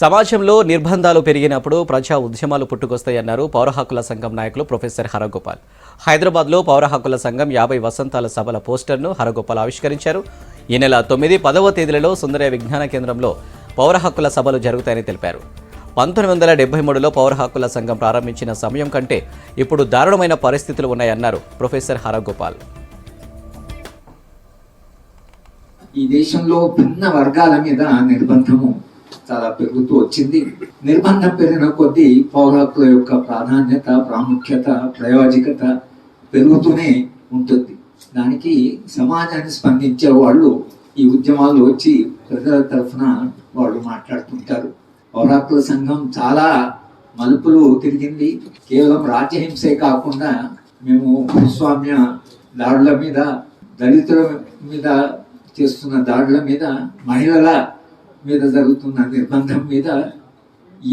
సమాజంలో నిర్బంధాలు పెరిగినప్పుడు ప్రజా ఉద్యమాలు పుట్టుకొస్తాయన్నారు పౌర హక్కుల సంఘం నాయకులు ప్రొఫెసర్ హరగోపాల్. హైదరాబాద్లో పౌర హక్కుల సంఘం యాభై వసంతాల సభల పోస్టర్ను హరగోపాల్ ఆవిష్కరించారు. ఈ నెల తొమ్మిది పదవ తేదీలలో సుందర విజ్ఞాన కేంద్రంలో పౌర హక్కుల సభలు జరుగుతాయని తెలిపారు. పంతొమ్మిది వందల డెబ్బై మూడులో పౌర హక్కుల సంఘం ప్రారంభించిన సమయం కంటే ఇప్పుడు దారుణమైన పరిస్థితులు ఉన్నాయన్నారు ప్రొఫెసర్ హరగోపాల్. ఈ దేశంలో భిన్న వర్గాల మీద నిర్బంధము చాలా పెరుగుతూ వచ్చింది. నిర్బంధం పెరిగిన కొద్దీ పౌర హక్కుల యొక్క ప్రాధాన్యత ప్రాముఖ్యత ప్రయోజకత పెరుగుతూనే ఉంటుంది. దానికి సమాజాన్ని స్పందించే వాళ్ళు ఈ ఉద్యమాలు వచ్చి ప్రజల తరఫున వాళ్ళు మాట్లాడుతుంటారు. పౌర హక్కుల సంఘం చాలా మలుపులు తిరిగింది. కేవలం రాజ్యహింసే కాకుండా మేము భూస్వామ్య దాడుల మీద దళితుల మీద చేస్తున్న దాడుల మీద మహిళల మీద జరుగుతున్న నిర్బంధం మీద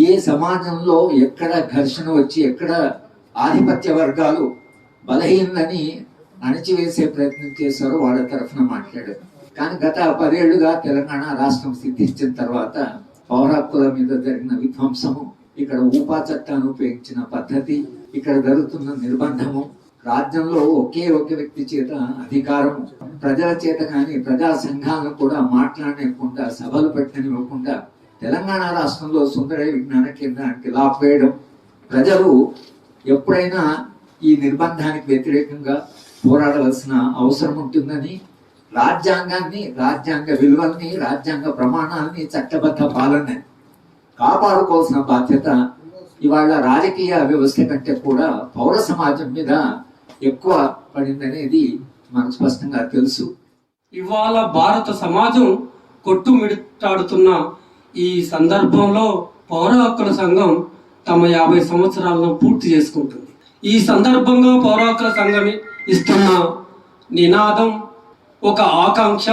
ఏ సమాజంలో ఎక్కడ ఘర్షణ వచ్చి ఎక్కడ ఆధిపత్య వర్గాలు బలహీనని అణచివేసే ప్రయత్నం చేశారో వాళ్ళ తరఫున మాట్లాడారు. కానీ గత పదేళ్ళుగా తెలంగాణ రాష్ట్రం సిద్ధించిన తర్వాత పౌర మీద జరిగిన విధ్వంసము ఇక్కడ ఊపా చట్టాన్ని ఉపయోగించిన పద్ధతి ఇక్కడ జరుగుతున్న నిర్బంధము రాజ్యంలో ఒకే ఒక వ్యక్తి చేత అధికారం ప్రజల చేత కానీ ప్రజా సంఘాలను కూడా మాట్లాడనివ్వకుండా సభలు పెట్టనివ్వకుండా తెలంగాణ రాష్ట్రంలో సుందర విజ్ఞాన కేంద్రానికి లాపేయడం ప్రజలు ఎప్పుడైనా ఈ నిర్బంధానికి వ్యతిరేకంగా పోరాడవలసిన అవసరం ఉంటుందని రాజ్యాంగాన్ని రాజ్యాంగ విలువల్ని రాజ్యాంగ ప్రమాణాలని చట్టబద్ధ పాలన కాపాడుకోవాల్సిన బాధ్యత ఇవాళ రాజకీయ వ్యవస్థ కంటే కూడా పౌర సమాజం మీద ఎక్కువ పడిందనేది మనకు స్పష్టంగా తెలుసు. ఇవాళ భారత సమాజం కొట్టుమిట్టాడుతున్న ఈ సందర్భంలో పౌర హక్కుల సంఘం తమ యాభై సంవత్సరాలను పూర్తి చేసుకుంటుంది. ఈ సందర్భంగా పౌర హక్కుల సంఘం ఇస్తున్న నినాదం ఒక ఆకాంక్ష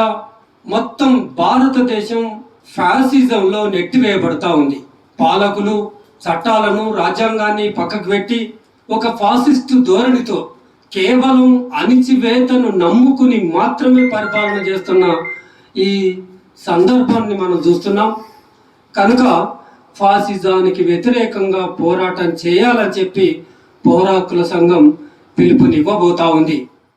మొత్తం భారతదేశం ఫ్యాసిజంలో నెట్టివేయబడతా ఉంది. పాలకులు చట్టాలను రాజ్యాంగాన్ని పక్కకు పెట్టి ఒక ఫాసిస్టు ధోరణితో కేవలం అణిచివేతను నమ్ముకుని మాత్రమే పరిపాలన చేస్తున్న ఈ సందర్భాన్ని మనం చూస్తున్నాం. కనుక ఫాసిజానికి వ్యతిరేకంగా పోరాటం చేయాలని చెప్పి పౌరాకుల సంఘం పిలుపునివ్వబోతా ఉంది.